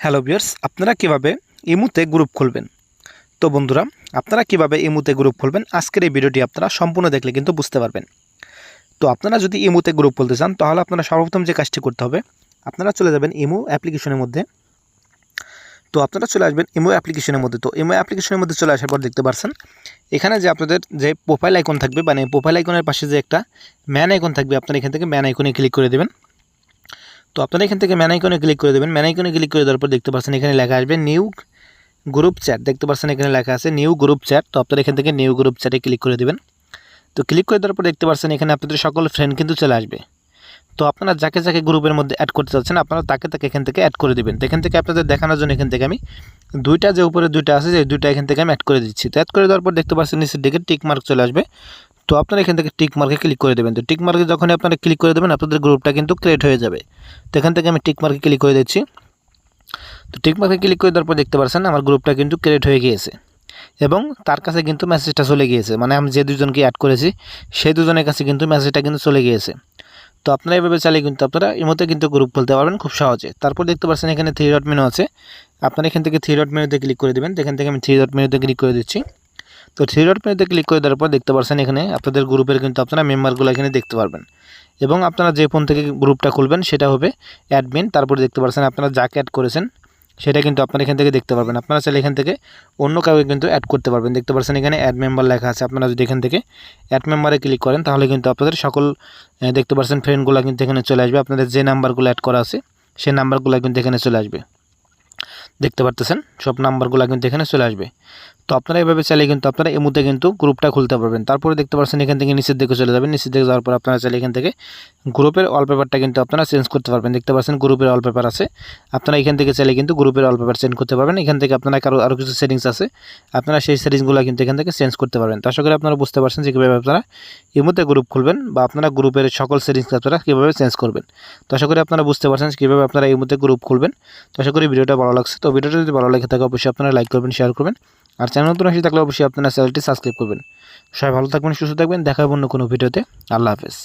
Hello বিয়ার্স আপনারা কীভাবে ইমুতে গ্রুপ খুলবেন? তো বন্ধুরা, আপনারা কীভাবে ইমুতে গ্রুপ খুলবেন? আজকের এই ভিডিওটি আপনারা সম্পূর্ণ দেখলে কিন্তু বুঝতে পারবেন। তো আপনারা যদি ইমুতে গ্রুপ খুলতে চান, তাহলে আপনারা সর্বপ্রথম যে কাজটি করতে হবে, আপনারা চলে যাবেন ইমু অ্যাপ্লিকেশনের মধ্যে। তো আপনারা চলে আসবেন ইমো অ্যাপ্লিকেশনের মধ্যে। তো ইমো অ্যাপ্লিকেশনের মধ্যে চলে আসার পর দেখতে পারছেন, এখানে যে আপনাদের যে প্রোফাইল আইকন থাকবে মানে প্রোফাইল আইকনের পাশে যে একটা ম্যান আইকন থাকবে, আপনারা এখান থেকে ম্যান আইকনে ক্লিক করে দেবেন। তো আপনারা এখান থেকে ম্যানাইকনে ক্লিক করে দেবেন। ম্যানাইকনে ক্লিক করে দেওয়ার পর দেখতে পাচ্ছেন এখানে লেখা আসবে নিউ গ্রুপ চ্যাট। দেখতে পাচ্ছেন এখানে লেখা আছে নিউ গ্রুপ চ্যাট। তো আপনারা এখান থেকে নিউ গ্রুপ চ্যাটে ক্লিক করে দেবেন। তো ক্লিক করে দেওয়ার পর দেখতে পাচ্ছেন এখানে আপনাদের সকল ফ্রেন্ড কিন্তু চলে আসবে। তো আপনারা যাকে যাকে গ্রুপের মধ্যে অ্যাড করতে চাচ্ছেন, আপনারা তাকে তাকে এখান থেকে অ্যাড করে দেবেন। এখান থেকে আপনাদের দেখানোর জন্য এখান থেকে আমি দুইটা যে উপরে দুইটা আছে, যে দুইটা এখান থেকে আমি অ্যাড করে দিচ্ছি। তো অ্যাড করে দেওয়ার পর দেখতে পাচ্ছেন নিচের দিকে টিক মার্ক চলে আসবে। তো আপনারা এখান থেকে টিক মার্কে ক্লিক করে দেবেন। তো টিক মার্কে যখন আপনারা ক্লিক করে দেবেন, আপনাদের গ্রুপটা কিন্তু ক্রিয়েট হয়ে যাবে। তো এখান থেকে আমি টিক মার্কে ক্লিক করে দিচ্ছি। তো টিক মার্কে ক্লিক করে দেওয়ার পর দেখতে পাচ্ছেন আমার গ্রুপটা কিন্তু ক্রিয়েট হয়ে গিয়েছে। এবং তার কাছে কিন্তু মেসেজটা চলে গিয়েছে। মানে আমি যে দুজনকে অ্যাড করেছি, সেই দুজনের কাছে কিন্তু মেসেজটা কিন্তু চলে গিয়েছে। তো আপনারা এভাবে চালিয়ে কিন্তু আপনারা মধ্যে কিন্তু গ্রুপ খুলতে পারবেন খুব সহজে। তারপর দেখতে পাচ্ছেন এখানে থ্রি ডট মেনু আছে। আপনারা এখান থেকে থ্রি ডট মেনুতে ক্লিক করে দেবেন। এখান থেকে আমি থ্রি ডট মেনুতে ক্লিক করে দিচ্ছি। তো থ্রি ডট মেনুতে ক্লিক করে দেওয়ার পর দেখতে পাচ্ছেন এখানে আপনাদের গ্রুপের কিন্তু আপনারা মেম্বারগুলো এখানে দেখতে পারবেন। এবং আপনারা যে ফোন থেকে গ্রুপটা খুলবেন সেটা হবে অ্যাডমিন তারপরে দেখতে পাচ্ছেন আপনারা যাকে অ্যাড করেছেন সেটা কিন্তু আপনারা এখান থেকে দেখতে পারবেন। আপনারা চাইলে এখান থেকে অন্য কাউকে কিন্তু অ্যাড করতে পারবেন। দেখতে পাচ্ছেন এখানে অ্যাড মেম্বার লেখা আছে। আপনারা যদি এখান থেকে অ্যাড মেম্বারে ক্লিক করেন তাহলে কিন্তু আপনাদের সকল দেখতে পাচ্ছেন ফ্রেন্ডগুলো কিন্তু এখানে চলে আসবে। আপনাদের যে নাম্বারগুলো অ্যাড করা আছে সেই নাম্বারগুলো কিন্তু এখানে চলে আসবে। দেখতে পারতেছেন? সব নাম্বারগুলো কিন্তু এখানে চলে আসবে। তো আপনারা এভাবে চাইলে কিন্তু আপনারা এমুতে কিন্তু গ্রুপটা খুলতে পারবেন। তারপরে দেখতে পাচ্ছেন এখান থেকে নিচের দিকে চলে যাবেন। নিচের দিকে যাওয়ার পর আপনারা চাইলে এখান থেকে গ্রুপের ওয়ালপেপারটা কিন্তু আপনারা চেঞ্জ করতে পারবেন। দেখতে পাচ্ছেন গ্রুপের ওয়ালপেপার আছে। আপনারা এখান থেকে চাইলে কিন্তু গ্রুপের ওয়ালপেপার চেঞ্জ করতে পারবেন। এখান থেকে আপনারা কারও আরও কিছু সেটিংস আছে। আপনারা সেই সেটিংসগুলো কিন্তু এখান থেকে চেঞ্জ করতে পারবেন। তো আশা করি আপনারা বুঝতে পারছেন যে কীভাবে আপনারা এমুতে গ্রুপ খুলবেন বা আপনারা গ্রুপের সকল সেটিংস আপনারা কীভাবে চেঞ্জ করবেন। তো আশা করি আপনারা বুঝতে পারছেন কীভাবে আপনারা এই মুহূর্তে গ্রুপ খুলবেন। তো আশা করি ভিডিওটা ভালো লাগছে। তো ভিডিওটা যদি ভালো লাগে থাকে, অবশ্যই আপনারা লাইক করবেন শেয়ার করবেন। আর চ্যানেল নতুন আসে থাকলে অবশ্যই আপনারা চ্যানেলটি সাবস্ক্রাইব করবেন। সবাই ভালো থাকবেন, সুস্থ থাকবেন। দেখা হবে অন্য কোনো ভিডিওতে। আল্লাহ হাফেজ।